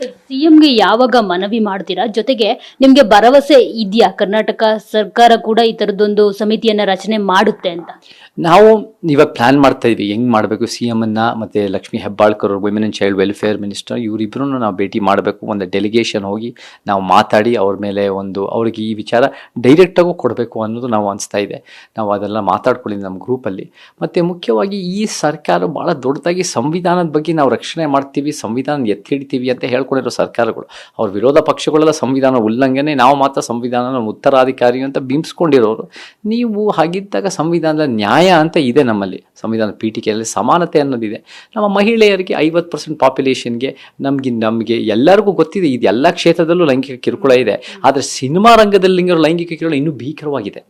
ಸಿಎಂಗೆ ಯಾವಾಗ ಮನವಿ ಮಾಡ್ತೀರಾ? ಜೊತೆಗೆ ನಿಮ್ಗೆ ಭರವಸೆ ಇದೆಯಾ? ಕರ್ನಾಟಕ ಸರ್ಕಾರ ಕೂಡ ಈ ತರದೊಂದು ಸಮಿತಿಯನ್ನ ರಚನೆ ಮಾಡುತ್ತೆ ಅಂತ. ನಾವು ಇವಾಗ ಪ್ಲಾನ್ ಮಾಡ್ತಾ ಇದ್ವಿ. ಹೆಂಗ್ ಮಾಡಬೇಕು? ಸಿ ಎಂ ಅನ್ನ ಮತ್ತೆ Lakshmi Hebbalkar women and child welfare minister ಇವರಿಬ್ಬರೂ ನಾವು ಭೇಟಿ ಮಾಡಬೇಕು. ಒಂದು ಡೆಲಿಗೇಷನ್ ಹೋಗಿ ನಾವು ಮಾತಾಡಿ ಅವ್ರ ಮೇಲೆ ಒಂದು ಅವ್ರಿಗೆ ಈ ವಿಚಾರ ಡೈರೆಕ್ಟಾಗೂ ಕೊಡಬೇಕು ಅನ್ನೋದು ನಾವು ಅನಿಸ್ತಾ ಇದೆ. ನಾವು ಅದೆಲ್ಲ ಮಾತಾಡ್ಕೊಳ್ಳಿ ನಮ್ಮ ಗ್ರೂಪಲ್ಲಿ ಮತ್ತು ಮುಖ್ಯವಾಗಿ ಈ ಸರ್ಕಾರ ಭಾಳ ದೊಡ್ಡದಾಗಿ ಸಂವಿಧಾನದ ಬಗ್ಗೆ ನಾವು ರಕ್ಷಣೆ ಮಾಡ್ತೀವಿ ಸಂವಿಧಾನ ಎತ್ತಿ ಹಿಡಿತೀವಿ ಅಂತ ಹೇಳ್ಕೊಂಡಿರೋ ಸರ್ಕಾರಗಳು. ಅವ್ರ ವಿರೋಧ ಪಕ್ಷಗಳೆಲ್ಲ ಸಂವಿಧಾನ ಉಲ್ಲಂಘನೆ, ನಾವು ಮಾತ್ರ ಸಂವಿಧಾನ ಉತ್ತರಾಧಿಕಾರಿ ಅಂತ ಬಿಂಬಿಸ್ಕೊಂಡಿರೋರು. ನೀವು ಹಾಗಿದ್ದಾಗ ಸಂವಿಧಾನದ ನ್ಯಾಯ ಅಂತ ಇದೆ ನಮ್ಮಲ್ಲಿ. ಸಂವಿಧಾನ ಪೀಠಿಕೆಯಲ್ಲಿ ಸಮಾನತೆ ಅನ್ನೋದಿದೆ. ನಮ್ಮ ಮಹಿಳೆಯರಿಗೆ ಐವತ್ತು ಪರ್ಸೆಂಟ್ ಪಾಪ್ಯುಲೇಷನ್ಗೆ ನಮಗೆ ನಮಗೆ ಎಲ್ಲರಿಗೂ ಗೊತ್ತಿದೆ. ಇದು ಎಲ್ಲ ಕ್ಷೇತ್ರದಲ್ಲೂ ಲೈಂಗಿಕ ಕಿರುಕುಳ ಇದೆ. ಆದರೆ ಸಿನಿಮಾ ರಂಗದಲ್ಲಿ ಲೈಂಗಿಕ ಕಿರುಕುಳ ಇನ್ನೂ ಭೀಕರವಾಗಿದೆ.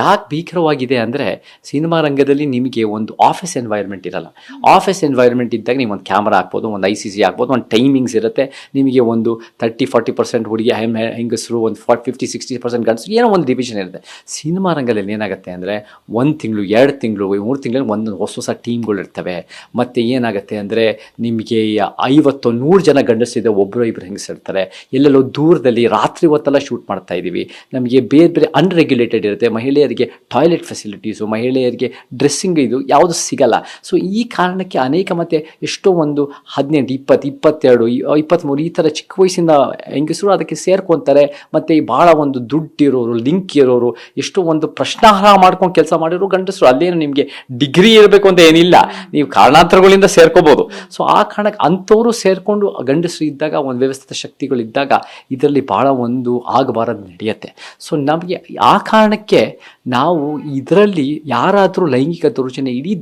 ಯಾಕೆ ಭೀಕರವಾಗಿದೆ ಅಂದರೆ ಸಿನಿಮಾ ರಂಗದಲ್ಲಿ ನಿಮಗೆ ಒಂದು ಆಫೀಸ್ ಎನ್ವೈರ್ಮೆಂಟ್ ಇರಲ್ಲ. ಆಫೀಸ್ ಎನ್ವೈರ್ಮೆಂಟ್ ಇದ್ದಾಗ ನೀವು ಒಂದು ಕ್ಯಾಮ್ರಾ ಹಾಕ್ಬೋದು, ಒಂದು ಐ ಸಿ ಸಿ ಹಾಕ್ಬೋದು, ಒಂದು ಟೈಮಿಂಗ್ಸ್ ಇರುತ್ತೆ. ನಿಮಗೆ ಒಂದು ತರ್ಟಿ ಫಾರ್ಟಿ ಪರ್ಸೆಂಟ್ ಹುಡುಗಿ ಹೆಮ್ ಹೆಂಗಸರು ಒಂದು ಫಾರ್ಟಿ ಫಿಫ್ಟಿ ಸಿಕ್ಸ್ಟಿ ಪರ್ಸೆಂಟ್ ಗಂಡಸರು ಏನೋ ಒಂದು ಡಿವಿಷನ್ ಇರುತ್ತೆ. ಸಿನಿಮಾ ರಂಗದಲ್ಲಿ ಏನಾಗುತ್ತೆ ಅಂದರೆ, ಒಂದು ತಿಂಗಳು, ಎರಡು ತಿಂಗಳು, ಮೂರು ತಿಂಗಳಲ್ಲಿ ಒಂದು ಹೊಸ ಹೊಸ ಟೀಮ್ಗಳು ಇರ್ತವೆ. ಮತ್ತು ಏನಾಗುತ್ತೆ ಅಂದರೆ, ನಿಮಗೆ ಐವತ್ತು, ನೂರು ಜನ ಗಂಡಸಿದೆ ಒಬ್ಬರು ಇಬ್ಬರು ಹೆಂಗಸಿರ್ತಾರೆ ಎಲ್ಲೆಲ್ಲೋ ದೂರದಲ್ಲಿ ರಾತ್ರಿ ಹೊತ್ತೆಲ್ಲ ಶೂಟ್ ಮಾಡ್ತಾ ಇದ್ದೀವಿ ನಮಗೆ ಬೇರೆ ಬೇರೆ ಅನ್ರೆಗ್ಯುಲೇಟೆಡ್ ಇರುತ್ತೆ. ಮಹಿಳೆಯರಿಗೆ ಟಾಯ್ಲೆಟ್ ಫೆಸಿಲಿಟೀಸು ಮಹಿಳೆಯರಿಗೆ ಡ್ರೆಸ್ಸಿಂಗ್ ಇದು ಯಾವುದು ಸಿಗಲ್ಲ. ಸೊ ಈ ಕಾರಣಕ್ಕೆ ಅನೇಕ ಮತ್ತೆ ಎಷ್ಟೋ ಒಂದು ಹದಿನೆಂಟು, ಇಪ್ಪತ್ತು, ಇಪ್ಪತ್ತೆರಡು ಇಪ್ಪತ್ತ್ಮೂರು ಈ ಥರ ಚಿಕ್ಕ ವಯಸ್ಸಿಂದ ಹೆಂಗಸರು ಅದಕ್ಕೆ ಸೇರ್ಕೊತಾರೆ, ಮತ್ತು ಈ ಭಾಳ ಒಂದು ದುಡ್ಡು ಇರೋರು ಲಿಂಕ್ ಇರೋರು, ಎಷ್ಟು ಒಂದು ಪ್ರಶ್ನಾರ್ಹ ಮಾಡ್ಕೊಂಡು ಕೆಲಸ ಮಾಡಿರೋ ಗಂಡಸರು, ಅಲ್ಲೇನು ನಿಮಗೆ ಡಿಗ್ರಿ ಇರಬೇಕು ಅಂತ ಏನಿಲ್ಲ. ನೀವು ಕಾರಣಾಂತರಗಳಿಂದ ಸೇರ್ಕೋಬೋದು. ಸೊ ಆ ಕಾರಣಕ್ಕೆ ಅಂಥವರು ಸೇರಿಕೊಂಡು ಗಂಡಸರು ಇದ್ದಾಗ, ಒಂದು ವ್ಯವಸ್ಥಿತ ಶಕ್ತಿಗಳಿದ್ದಾಗ ಇದರಲ್ಲಿ ಭಾಳ ಒಂದು ಆಗಬಾರದು ನಡೆಯುತ್ತೆ. ಸೊ ನಮಗೆ ಆ ಕಾರಣಕ್ಕೆ ನಾವು ಇದರಲ್ಲಿ ಯಾರಾದರೂ ಲೈಂಗಿಕ ದೌರ್ಜನ್ಯ ಇಡೀ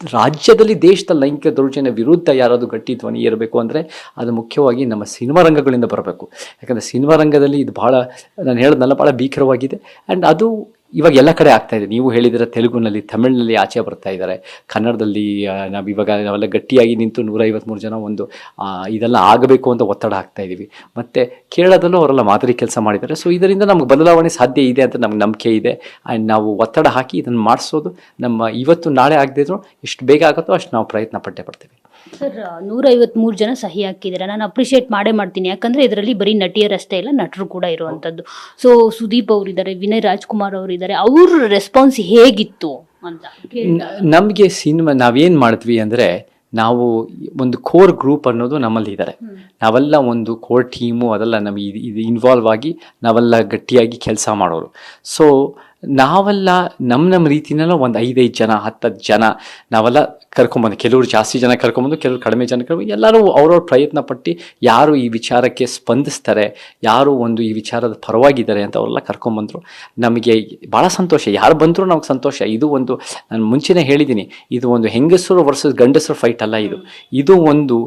ರಾಜ್ಯದಲ್ಲಿ ದೇಶದ ಲೈಂಗಿಕ ದೌರ್ಜನ್ಯ ವಿರುದ್ಧ ಯಾರಾದರೂ ಗಟ್ಟಿ ಧ್ವನಿ ಇರಬೇಕು ಅಂದರೆ ಅದು ಮುಖ್ಯವಾಗಿ ನಮ್ಮ ಸಿನಿಮಾ ರಂಗಗಳಿಂದ ಬರಬೇಕು. ಯಾಕಂದರೆ ಸಿನಿಮಾ ರಂಗದಲ್ಲಿ ಇದು ಭಾಳ ನಾನು ಹೇಳೋದಲ್ಲ ಭಾಳ ಭೀಕರವಾಗಿದೆ. ಆ್ಯಂಡ್ ಅದು ಇವಾಗ ಎಲ್ಲ ಕಡೆ ಆಗ್ತಾ ಇದೆ. ನೀವು ಹೇಳಿದರೆ ತೆಲುಗುನಲ್ಲಿ, ತಮಿಳಿನಲ್ಲಿ ಆಚೆ ಬರ್ತಾ ಇದ್ದಾರೆ. ಕನ್ನಡದಲ್ಲಿ ನಾವು ಇವಾಗ ನಾವೆಲ್ಲ ಗಟ್ಟಿಯಾಗಿ ನಿಂತು ನೂರೈವತ್ತ್ಮೂರು ಜನ ಒಂದು ಇದೆಲ್ಲ ಆಗಬೇಕು ಅಂತ ಒತ್ತಡ ಆಗ್ತಾ ಇದ್ದೀವಿ ಮತ್ತು ಕೇರಳದಲ್ಲೂ ಅವರೆಲ್ಲ ಮಾದರಿ ಕೆಲಸ ಮಾಡಿದ್ದಾರೆ. ಸೊ ಇದರಿಂದ ನಮ್ಗೆ ಬದಲಾವಣೆ ಸಾಧ್ಯ ಇದೆ ಅಂತ ನಮ್ಗೆ ನಂಬಿಕೆ ಇದೆ. ಆ್ಯಂಡ್ ನಾವು ಒತ್ತಡ ಹಾಕಿ ಇದನ್ನು ಮಾಡಿಸೋದು ನಮ್ಮ ಇವತ್ತು ನಾಳೆ ಆಗದಿದ್ರು ಎಷ್ಟು ಬೇಗ ಆಗುತ್ತೋ ಅಷ್ಟು ನಾವು ಪ್ರಯತ್ನ ಪಟ್ಟೆ ಪಡ್ತೀವಿ. ಸರ್ ನೂರ ಐವತ್ಮೂರು ಜನ ಸಹಿ ಹಾಕಿದ್ದಾರೆ. ನಾನು ಅಪ್ರಿಷಿಯೇಟ್ ಮಾಡೇ ಮಾಡ್ತೀನಿ. ಯಾಕಂದ್ರೆ ಇದರಲ್ಲಿ ಬರೀ ನಟಿಯರಷ್ಟೇ ಇಲ್ಲ ನಟರು ಕೂಡ ಇರುವಂತದ್ದು. ಸೊ ಸುದೀಪ್ ಅವರಿದ್ದಾರೆ ವಿನಯ್ ರಾಜ್ಕುಮಾರ್ ಅವರಿದ್ದಾರೆ. ಅವ್ರ ರೆಸ್ಪಾನ್ಸ್ ಹೇಗಿತ್ತು ಅಂತ ನಮಗೆ ಸಿನಿಮಾ ನಾವೇನು ಮಾಡ್ತೀವಿ ಅಂದರೆ ನಾವು ಒಂದು ಕೋರ್ ಗ್ರೂಪ್ ಅನ್ನೋದು ನಮ್ಮಲ್ಲಿ ಇದ್ದಾರೆ ನಾವೆಲ್ಲ ಒಂದು ಕೋರ್ ಟೀಮು ಅದೆಲ್ಲ ನಮಗೆ ಇದು ಇನ್ವಾಲ್ವ್ ಆಗಿ ನಾವೆಲ್ಲ ಗಟ್ಟಿಯಾಗಿ ಕೆಲಸ ಮಾಡೋರು. ಸೊ ನಾವೆಲ್ಲ ನಮ್ಮ ನಮ್ಮ ರೀತಿನೆಲ್ಲ ಒಂದು ಐದೈದು ಜನ ಹತ್ತತ್ತು ಜನ, ನಾವೆಲ್ಲ ಕರ್ಕೊಂಬಂದು, ಕೆಲವರು ಜಾಸ್ತಿ ಜನ ಕರ್ಕೊಂಬಂದು, ಕೆಲವರು ಕಡಿಮೆ ಜನ ಕರ್ಕೊಂಡು ಎಲ್ಲರೂ ಅವ್ರವ್ರ ಪ್ರಯತ್ನ ಪಟ್ಟು ಯಾರು ಈ ವಿಚಾರಕ್ಕೆ ಸ್ಪಂದಿಸ್ತಾರೆ, ಯಾರು ಒಂದು ಈ ವಿಚಾರದ ಪರವಾಗಿದ್ದಾರೆ ಅಂತ ಅವರೆಲ್ಲ ಕರ್ಕೊಂಬಂದರು. ನಮಗೆ ಭಾಳ ಸಂತೋಷ. ಯಾರು ಬಂದರೂ ನಮ್ಗೆ ಸಂತೋಷ. ಇದು ಒಂದು, ನಾನು ಮುಂಚೆನೇ ಹೇಳಿದ್ದೀನಿ ಇದು ಒಂದು ಹೆಂಗಸರು ವರ್ಸಸ್ ಗಂಡಸರು ಫೈಟ್ ಅಲ್ಲ ಇದು. ಇದು ಒಂದು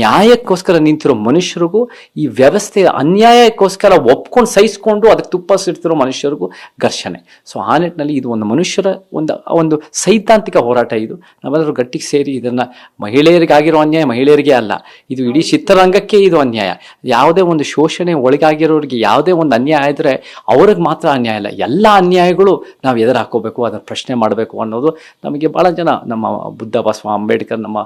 ನ್ಯಾಯಕ್ಕೋಸ್ಕರ ನಿಂತಿರೋ ಮನುಷ್ಯರಿಗೂ, ಈ ವ್ಯವಸ್ಥೆ ಅನ್ಯಾಯಕ್ಕೋಸ್ಕರ ಒಪ್ಕೊಂಡು ಸಹಿಸ್ಕೊಂಡು ಅದಕ್ಕೆ ತುಪ್ಪ ಸಿಡ್ತಿರೋ ಮನುಷ್ಯರಿಗೂ ಘರ್ಷಣೆ. ಸೊ ಆ ನಿಟ್ಟಿನಲ್ಲಿ ಇದು ಒಂದು ಮನುಷ್ಯರ ಒಂದು ಒಂದು ಸೈದ್ಧಾಂತಿಕ ಹೋರಾಟ ಇದು. ನಾವೆಲ್ಲರೂ ಗಟ್ಟಿಗೆ ಸೇರಿ ಇದನ್ನು ಮಹಿಳೆಯರಿಗಾಗಿರೋ ಅನ್ಯಾಯ, ಮಹಿಳೆಯರಿಗೆ ಅಲ್ಲ. ಇದು ಇಡೀ ಚಿತ್ರರಂಗಕ್ಕೆ ಇದು ಅನ್ಯಾಯ. ಯಾವುದೇ ಒಂದು ಶೋಷಣೆ ಒಳಗಾಗಿರೋರಿಗೆ ಯಾವುದೇ ಒಂದು ಅನ್ಯಾಯ ಇದ್ದರೆ ಅವ್ರಿಗೆ ಮಾತ್ರ ಅನ್ಯಾಯ ಇಲ್ಲ. ಎಲ್ಲ ಅನ್ಯಾಯಗಳು ನಾವು ಎದುರು ಹಾಕೋಬೇಕು ಅದನ್ನು ಪ್ರಶ್ನೆ ಮಾಡಬೇಕು ಅನ್ನೋದು ನಮಗೆ ಭಾಳ ಜನ ನಮ್ಮ ಬುದ್ಧ ಬಸವ ಅಂಬೇಡ್ಕರ್, ನಮ್ಮ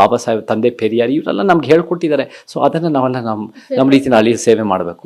ಬಾಬಾ ಸಾಹೇಬ್ ತಂದೆ ಪೆರಿಯಾರ್ ಇವರೆಲ್ಲ ನಮ್ಗೆ ಹೇಳ್ಕೊಟ್ಟಿದ್ದಾರೆ. ಸೊ ಅದನ್ನು ನಾವೆಲ್ಲ ನಮ್ಮ ನಮ್ಮ ರೀತಿಯಲ್ಲಿ ಸೇವೆ ಮಾಡಬೇಕು.